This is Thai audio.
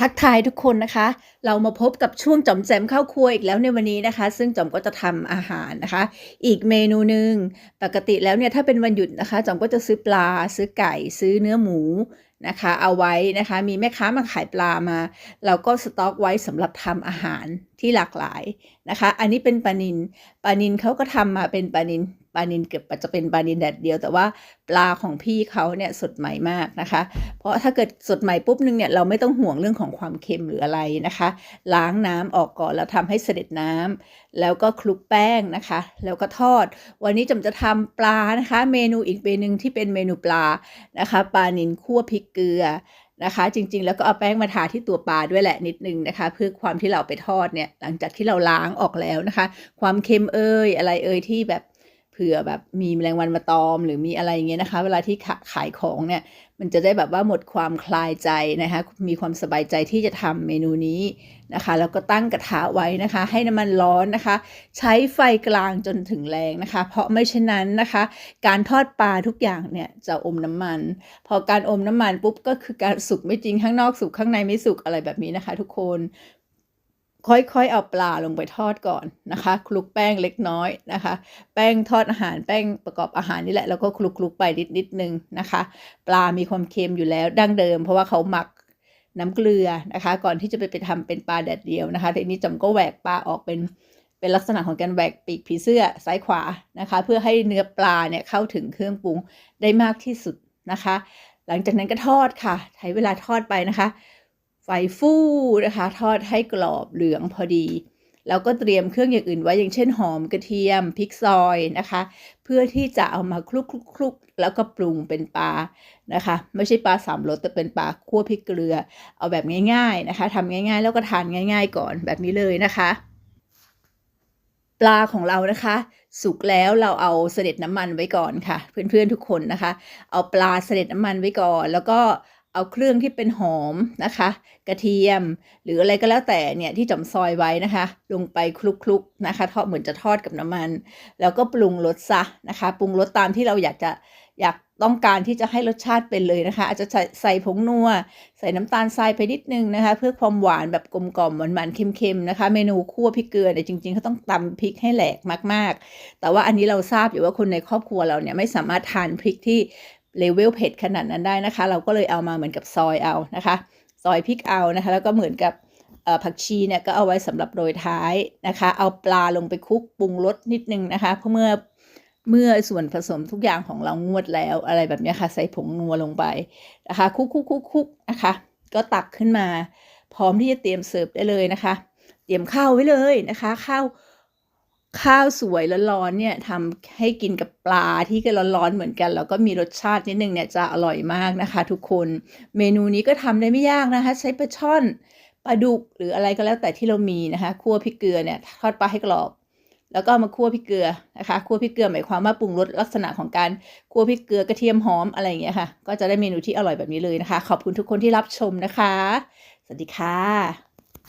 ทักทายทุกคนนะคะ เรามาพบกับช่วงจอมแจมเข้าครัวอีกแล้วในวันนี้นะคะ ซึ่งจอมก็จะทำอาหารนะคะ อีกเมนูหนึ่งปกติแล้วเนี่ยถ้าเป็นวันหยุดนะคะจอมก็จะซื้อปลา ซื้อไก่ ซื้อเนื้อหมูนะคะ เอาไว้นะคะ มีแม่ค้ามาขายปลามา เราก็สต็อกไว้สำหรับทำอาหารที่หลากหลายนะคะ อันนี้เป็นปลานินปลานินเขาก็ทำมาเป็นปลานิน ปลานินเกือบจะเป็นปลานินแดดเดียว แต่ว่าปลาของพี่เขาเนี่ยสดใหม่มากนะคะ เพราะถ้าเกิดสดใหม่ปุ๊บนึงเนี่ยเราไม่ต้องห่วงเรื่องของความเค็มหรืออะไรนะคะ ล้างน้ำออกก่อนแล้วทำให้เสด็จน้ำแล้วก็คลุกแป้งนะคะ แล้วก็ทอด วันนี้จำจะทำปลานะคะ เมนูอีกเมนูที่เป็นเมนูปลานะคะปลานินคั่วพริกเกลือนะคะจริงๆ แล้วก็เอาแป้งมาทาที่ตัวปลาด้วยแหละนิดนึงนะคะ เพื่อความที่เราไปทอดเนี่ยหลังจากที่เราล้างออกแล้วนะคะ ความเค็มเอ่ยอะไรเอ่ยที่แบบ ผื่อแบบมีแมลงวันมาตอมหรือมีอะไรอย่างเงี้ยนะคะ เวลาที่ขายของเนี่ย มันจะได้แบบว่าหมดความคลายใจนะคะ มีความสบายใจที่จะทำเมนูนี้นะคะ แล้วก็ตั้งกระทะไว้นะคะ ให้น้ำมันร้อนนะคะ ใช้ไฟกลางจนถึงแรงนะคะ เพราะไม่เช่นนั้นนะคะ การทอดปลาทุกอย่างเนี่ยจะอมน้ำมัน พอการอมน้ำมันปุ๊บก็คือการสุกไม่จริงข้างนอกสุกข้างในไม่สุกอะไรแบบนี้นะคะ ทุกคน ค่อยๆเอาปลาลงไปทอดก่อนนะคะคลุกแป้งเล็กน้อยนะคะ แป้งทอดอาหารแป้งประกอบอาหารนี่แหละแล้วก็คลุกๆไปนิดนิดนึงนะคะ ปลามีความเค็มอยู่แล้วดั้งเดิม เพราะว่าเขาหมักน้ำเกลือนะคะ ก่อนที่จะไปไปทำเป็นปลาแดดเดียวนะคะทีนี้จำก็แหวกปลาออกเป็นเป็นลักษณะของการแหวกปีกผีเสื้อซ้ายขวานะคะ เพื่อให้เนื้อปลาเนี่ยเข้าถึงเครื่องปรุงได้มากที่สุดนะคะ หลังจากนั้นก็ทอดค่ะใช้เวลาทอดไปนะคะ ไฟฟู่นะคะ ทอดให้กรอบเหลืองพอดี แล้วก็เตรียมเครื่องอย่างอื่นไว้อย่างเช่นหอมกระเทียมพริกซอยนะคะ เพื่อที่จะเอามาคลุกคลุกแล้วก็ปรุงเป็นปลานะคะ ไม่ใช่ปลาสามรสแต่เป็นปลาคั่วพริกเกลือ เอาแบบง่าย ๆนะคะทำง่าย ๆ แล้วก็ทานง่าย ๆ ก่อนแบบนี้เลยนะคะปลาของเรานะคะ สุกแล้วเราเอาเสด็จน้ำมันไว้ก่อนค่ะ เพื่อนๆทุกคนนะคะ เอาปลาเสด็จน้ำมันไว้ก่อน แล้วก็ เอาเครื่องที่เป็นหอมนะคะ กระเทียม หรืออะไรก็แล้วแต่เนี่ยที่จอมซอยไว้นะคะ ลงไปคลุกๆนะคะทอดเหมือนจะทอดกับน้ำมัน แล้วก็ปรุงรสซะนะคะปรุงรสตามที่เราอยากจะอยากต้องการที่จะให้รสชาติเป็นเลยนะคะ อาจจะใส่ใส่ผงนัวใส่น้ำตาลทรายไปนิดนึงนะคะ เพื่อความหวานแบบกลมกล่อมหวานหวานๆเค็มๆนะคะ เมนูคั่วพริกเกลือเนี่ยจริงๆเขาต้องตำพริกให้แหลกมากๆ แต่ว่าอันนี้เราทราบอยู่ว่าคนในครอบครัวเราเนี่ยไม่สามารถทานพริกที่ เลเวลเผ็ดขนาดนั้นได้นะคะ เราก็เลยเอามาเหมือนกับซอยเอานะคะ ซอยพริกเอานะคะ แล้วก็เหมือนกับผักชีเนี่ยก็เอาไว้สำหรับโรยท้ายนะคะ เอาปลาลงไปคลุกปรุงรสนิดนึงนะคะเพราะเมื่อเมื่อส่วนผสมทุกอย่างของเรางวดแล้วอะไรแบบนี้ค่ะ ใส่ผงนัวลงไปนะคะคุกคุกคุกคุกนะคะ ก็ตักขึ้นมา พร้อมที่จะเตรียมเสิร์ฟได้เลยนะคะ เตรียมข้าวไว้เลยนะคะข้าว ข้าวสวยร้อนๆเนี่ยทำให้กินกับปลาที่ก็ร้อนๆเหมือนกัน แล้วก็มีรสชาตินิดนึงเนี่ยจะอร่อยมากนะคะ ทุกคนเมนูนี้ก็ทำได้ไม่ยากนะคะ ใช้ปลาช่อนปลาดุกหรืออะไรก็แล้วแต่ที่เรามีนะคะคั่วพริกเกลือเนี่ยทอดปลาให้กรอบ แล้วก็มาคั่วพริกเกลือนะคะคั่วพริกเกลือหมายความว่าปรุงรสลักษณะของการคั่วพริกเกลือกระเทียมหอมอะไรอย่างเงี้ยค่ะก็จะได้เมนูที่อร่อยแบบนี้เลยนะคะ ขอบคุณทุกคนที่รับชมนะคะ สวัสดีค่ะ